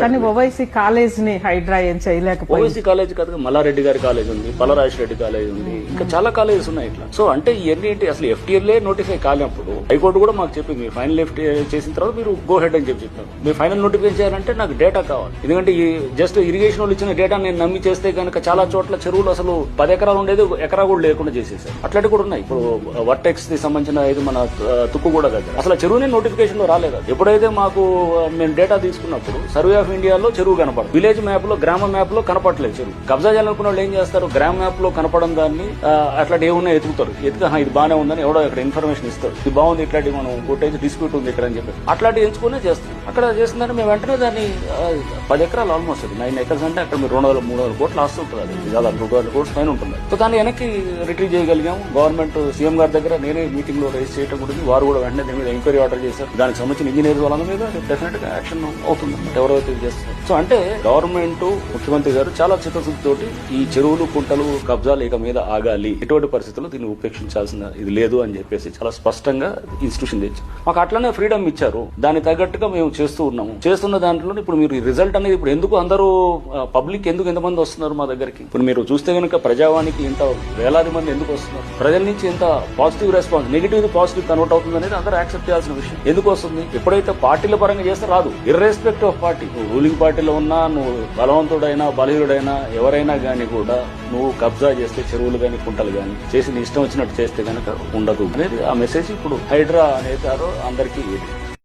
కానీ ఓవైసీ కాలేజ్ని హైడ్రా ఏం చేయలేకపోయింది. ఓవైసీ కాలేజ్ కాదు మల్లారెడ్డి గారి కాలేజ్ ఉంది పల్లరాజు రెడ్డి కాలేజ్ ఉంది. ఇంకా చాలా కాలేజెస్ ఉన్నాయి ఇట్లా. సో అంటే ఇవన్నీ ఏంటి? అసలు ఎఫ్టీఎల్ఏ నోటిఫై కాలేనప్పుడు హైకోర్టు కూడా మాకు చెప్పింది మీరు ఫైనల్ ఎఫ్టీఏ చేసిన తర్వాత మీరు గో హెడ్ అని చెప్పి చెప్పారు. మీరు ఫైనల్ నోటిఫై చేయాలంటే నాకు డేటా కావాలి. ఎందుకంటే ఈ జస్ట్ ఇరిగేషన్ వాళ్ళు ఇచ్చిన డేటా నేను నమ్మి చేస్తే కనుక చాలా చోట్ల చెరువులు అసలు పది ఎకరాలు ఉండేది ఎకరా కూడా లేకుండా చేసేసారు అట్లాంటి కూడా ఉన్నాయి. ఇప్పుడు వర్టెక్స్కి సంబంధించిన ఇది మన తుక్కు కూడా దగ్గర. అసలు చెరువుని నోటిఫికేషన్లో రాలేదు. ఎప్పుడైతే మాకు మేము డేటా తీసుకున్నప్పుడు సర్వే ఆఫ్ ఇండియాలో చెరువు కనపడదు. విలేజ్ మ్యాప్లో గ్రామ మ్యాప్లో కనపడలేదు చెరువు. కబ్జా చేయాలనుకున్న వాళ్ళు ఏం చేస్తారు? గ్రామ మ్యాప్లో కనపడడం దాన్ని అట్లా అట్లాంటి ఏమున్నా ఎతుకుతారు ఎత్తుక ఇది బాగానే ఉందని ఎవడో ఇక్కడ ఇన్ఫర్మేషన్ ఇస్తారు. ఇది బాగుంది ఇట్లాంటి మనం కొట్టేసి డిస్ప్యూట్ ఉంది ఇక్కడ అని చెప్పి అట్లాంటి ఎంచుకునే చేస్తాం అక్కడ చేసిందని మేము వెంటనే దాన్ని పది ఎకరాలు ఆల్మోస్ట్ అది. నైన్ ఎకర్స్ అంటే అక్కడ మీరు రెండు వందల మూడు వందల కోట్లు ఆస్తు ఉంటుంది అది. ఇది దాదాపు రెండు వందల కోట్స్ పైన ఉంటుంది. సో దాన్ని వెనక్కి రిట్రీవ్ చేయగలిగాము. గవర్నమెంట్ సీఎం గారి దగ్గర నేనే మీటింగ్లో రైజ్ చేయడం గురించి వారు కూడా వెంటనే దీని మీద ఎంక్వైరీ ఆర్డర్ చేశారు. దానికి సంబంధించిన ఇంజనీర్ వాళ్ళ మీద డెఫినెట్గా యాక్షన్ అవుతుంది. ఎవరైతే ఇది చేస్తున్నారు. సో అంటే గవర్నమెంట్ ముఖ్యమంత్రి గారు చాలా చిత్తశుద్ధితోటి ఈ చెరువులు కుంటలు కబ్జాలు ఇక మీద ఆగాలి. ఎటువంటి పరిస్థితుల్లో దీన్ని ఉపేక్షించాల్సిన ఇది లేదు అని చెప్పేసి చాలా స్పష్టంగా ఇన్స్టిట్యూషన్ తెచ్చి మాకు అట్లనే ఫ్రీడమ్ ఇచ్చారు. దానికి తగ్గట్టుగా మేము చేస్తూ ఉన్నాము. చేస్తున్న దాంట్లో ఇప్పుడు మీరు రిజల్ట్ అనేది ఇప్పుడు ఎందుకు అందరూ పబ్లిక్ ఎందుకు ఎంతమంది వస్తున్నారు మా దగ్గరికి? ఇప్పుడు మీరు చూస్తే కనుక ప్రజావానికి ఇంత వేలాది మంది ఎందుకు వస్తున్నారు? ప్రజల నుంచి ఎంత positive response negative positive convert అవుతుంది అనేది అందరూ యాక్సెప్ట్ చేయాల్సిన విషయం. ఎందుకు వస్తుంది? ఎప్పుడైతే పార్టీల పరంగా చేస్తే రాదు. ఇర్రెస్పెక్ట్ ఆఫ్ పార్టీ రూలింగ్ పార్టీలో ఉన్నా నువ్వు బలవంతుడైనా బలహీనుడైనా ఎవరైనా కానీ కూడా నువ్వు కబ్జా చేస్తే చెరువులు కానీ కుంటలు కానీ చేసి నీ ఇష్టం వచ్చినట్టు చేస్తే కనుక ఉండదు. అనేది ఆ మెసేజ్ ఇప్పుడు హైడ్రా అనేది అందరికీ